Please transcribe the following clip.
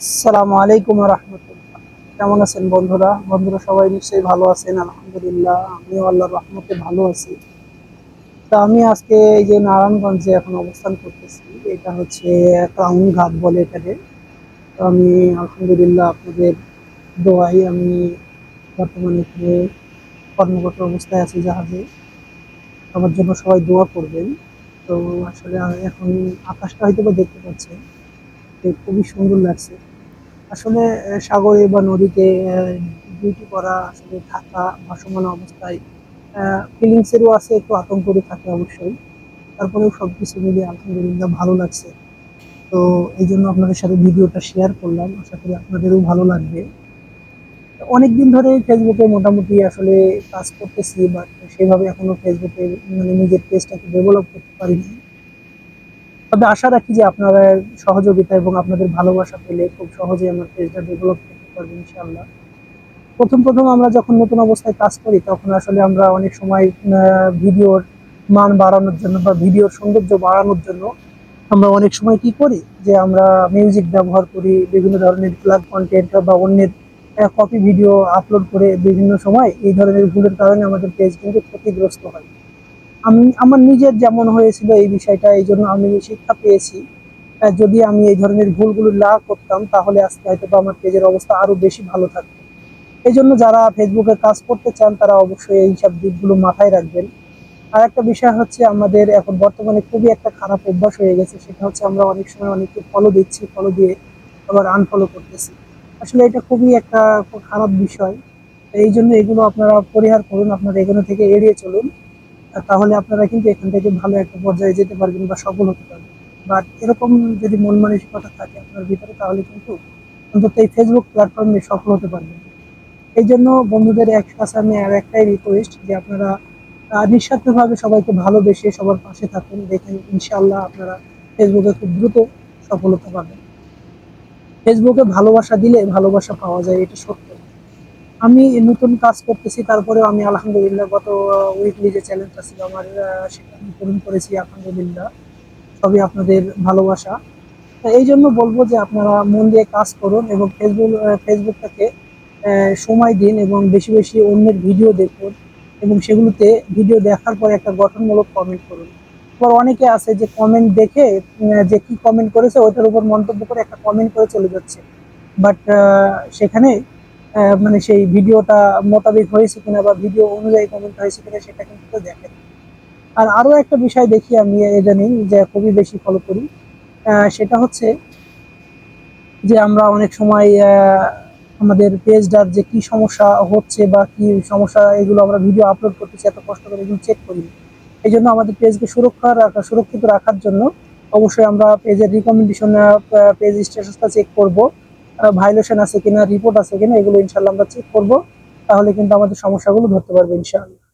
আসসালামু আলাইকুম রহমতুল্লাহ। কেমন আছেন বন্ধুরা? বন্ধুরা সবাই নিশ্চয়ই ভালো আছেন, আলহামদুলিল্লাহ। আমিও আল্লাহর রহমতে ভালো আছি। তা আমি আজকে এই যে নারায়ণগঞ্জে এখন অবস্থান করতেছি, এটা হচ্ছে ক্রাউন ঘাট বলে এটাকে। তো আমি আলহামদুলিল্লাহ আপনাদের দোয়াই আমি বর্তমানে এখানে কর্মরত অবস্থায় আছি জাহাজে। আমার জন্য সবাই দোয়া করবেন। তো আসলে এখন আকাশটা হয়তো দেখতে পাচ্ছেন খুবই সুন্দর লাগছে। আসলে সাগরে বা নদীতে ডিউটি করা আসলে থাকা ভাসমান অবস্থায় ফিলিংসেরও আছে, একটু আতঙ্কও থাকে অবশ্যই। তারপরেও সব কিছু মিলিয়ে আলহামদুলিল্লাহ ভালো লাগছে। তো এই জন্য আপনাদের সাথে ভিডিওটা শেয়ার করলাম, আশা করি আপনাদেরও ভালো লাগবে। অনেক দিন ধরে ফেসবুকে মোটামুটি আসলে কাজ করতেছি বাট সেভাবে এখনও ফেসবুকে মানে নিজের পেজটাকে ডেভেলপ করতে পারিনি। তবে আশা রাখি যে আপনারা সহযোগিতা এবং আপনাদের ভালোবাসা পেলে খুব সহজে আমার পেজটা ডেভেলপ করতে পারব ইনশাআল্লাহ। প্রথম প্রথম আমরা যখন নতুন অবস্থায় কাজ করি, তখন আসলে আমরা অনেক সময় ভিডিওর মান বাড়ানোর জন্য বা ভিডিওর সৌন্দর্য বাড়ানোর জন্য আমরা অনেক সময় কি করি যে আমরা মিউজিক ব্যবহার করি, বিভিন্ন ধরনের ফ্ল্যাগ কন্টেন্ট বা অন্যের কপি ভিডিও আপলোড করে বিভিন্ন সময় এই ধরনের ভুলের কারণে আমাদের পেজ কিন্তু ক্ষতিগ্রস্ত হয়। আমি, আমার নিজের যেমন হয়েছিল এই বিষয়টা, এই জন্য আমি শিক্ষা পেয়েছি। যদি আমি এই ধরনের ভুলগুলো না করতাম, তাহলে আজকে হয়তো আমার পেজের অবস্থা আরও বেশি ভালো থাকতো। এই জন্য যারা ফেসবুকে কাজ করতে চান, তারা অবশ্যই এই সব দিকগুলো মাথায় রাখবেন। আর একটা বিষয় হচ্ছে, আমাদের এখন বর্তমানে খুবই একটা খারাপ অভ্যাস হয়ে গেছে, সেটা হচ্ছে আমরা অনেক সময় অনেককে ফলো দিচ্ছি ফলো দিয়ে আবার আনফলো করতেছি। আসলে এটা খুবই একটা খারাপ বিষয়। এই জন্য এগুলো আপনারা পরিহার করুন, আপনারা এগুলো থেকে এড়িয়ে চলুন। তাহলে আপনারা কিন্তু এখান থেকে ভালো একটা পর্যায়ে যেতে পারবেন বা সফল হতে পারবেন। বাট এরকম যদি মন মানসিকতা থাকে আপনার ভিতরে, তাহলে কিন্তু অন্তত এই ফেসবুক প্ল্যাটফর্মে সফল হতে পারবেন। এই জন্য বন্ধুদের এক কাছে আমি আর একটাই রিকোয়েস্ট যে আপনারা নিঃস্বার্থভাবে সবাইকে ভালোবেসে সবার পাশে থাকুন। দেখেন ইনশাল্লাহ আপনারা ফেসবুকে খুব দ্রুত সফলতা পাবেন। ফেসবুকে ভালোবাসা দিলে ভালোবাসা পাওয়া যায়, এটা সত্য। আমি নতুন কাজ করতেছি, তারপরেও আমি আলহামদুলিল্লাহ গত উইকলি যে চ্যালেঞ্জটা ছিল আমার সেটা আমি পূরণ করেছি, আলহামদুলিল্লাহ। সবই আপনাদের ভালোবাসা। এই জন্য বলব যে আপনারা মন দিয়ে কাজ করুন এবং ফেসবুক ফেসবুকটাকে সময় দিন এবং বেশি বেশি অন্যের ভিডিও দেখুন এবং সেগুলোতে ভিডিও দেখার পরে একটা গঠনমূলক কমেন্ট করুন। আবার অনেকে আছে যে কমেন্ট দেখে যে কি কমেন্ট করেছে ওটার উপর মন্তব্য করে একটা কমেন্ট করে চলে যাচ্ছে। বাট সেখানে মানে সেই ভিডিওটা মোতাবেক হয়েছে কিনা বা ভিডিও অনুযায়ী কমেন্ট হয়েছে কিনা সেটা কিন্তু কেউ দেখে আর আরও একটা বিষয় দেখি আমি ইদানিং যে খুবই বেশি ফলো করি সেটা হচ্ছে যে আমরা অনেক সময় আমাদের পেজটার যে কি সমস্যা হচ্ছে বা কি সমস্যা এগুলো আমরা ভিডিও আপলোড করতেছি, এত কষ্ট করে এগুলো চেক করি। এই জন্য আমাদের পেজকে সুরক্ষা রাখা, সুরক্ষিত রাখার জন্য অবশ্যই আমরা পেজের রিকমেন্ডেশন পেজ স্ট্যাটাসটা চেক করব। ভাইলেশন আছে কিনা রিপোর্ট আছে কিনা, এগুলো ইনশাল্লাহ আমরা চেক করব। তাহলে কিন্তু আমাদের সমস্যাগুলো ধরতে পারবে ইনশাআল্লাহ।